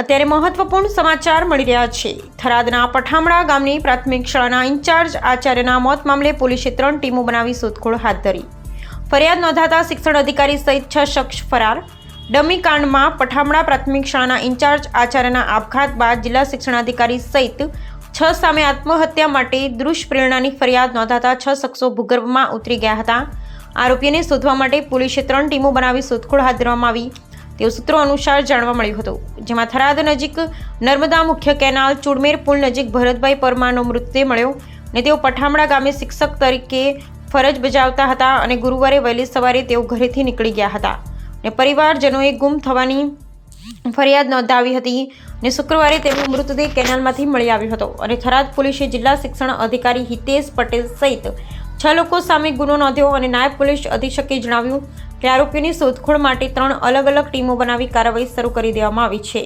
અત્યારે મહત્વપૂર્ણ સમાચાર મળી રહ્યા છે. થરાદના પઠામડા ગામની પ્રાથમિક શાળાના ઇન્ચાર્જ આચાર્યના મોત મામલે પોલીસે ત્રણ ટીમો બનાવી શોધખોળ હાથ ધરી. ફરિયાદ નોંધાતા શિક્ષણ અધિકારી સહિત છ શખ્સ ફરાર. ડમી કાંડમાં પઠામડા પ્રાથમિક શાળાના ઇન્ચાર્જ આચાર્યના આપઘાત બાદ જિલ્લા શિક્ષણાધિકારી સહિત છ સામે આત્મહત્યા માટે દુષ્પ્રેરણાની ફરિયાદ નોંધાતા છ શખ્સો ભૂગર્ભમાં ઉતરી ગયા હતા. આરોપીને શોધવા માટે પોલીસે ત્રણ ટીમો બનાવી શોધખોળ હાથ ધરવામાં આવી. તેવું સૂત્રો અનુસાર જાણવા મળ્યું હતું. જેમાં થરાદ નજીક નર્મદા મુખ્ય કેનાલ, ચુડમેર પુલ નજીક ભરતભાઈ પરમારનો મૃતદેહ મળ્યો અને તેઓ પઠામડા ગામે શિક્ષક તરીકે ફરજ બજાવતા હતા અને ગુરુવારે વહેલી સવારે તેઓ ઘરેથી નીકળી ગયા હતા અને પરિવારજનોએ ગુમ થવાની ફરિયાદ નોંધાવી હતી અને શુક્રવારે તેમનો મૃતદેહ કેનાલમાંથી મળી આવ્યો હતો. અને થરાદ પોલીસે જિલ્લા શિક્ષણ અધિકારી હિતેશ પટેલ સહિત છ લોકો સામે ગુનો નોંધ્યો અને નાયબ પોલીસ અધિક્ષકે જણાવ્યું કે આરોપીઓની શોધખોળ માટે ત્રણ અલગ અલગ ટીમો બનાવી કાર્યવાહી શરૂ કરી દેવામાં આવી છે.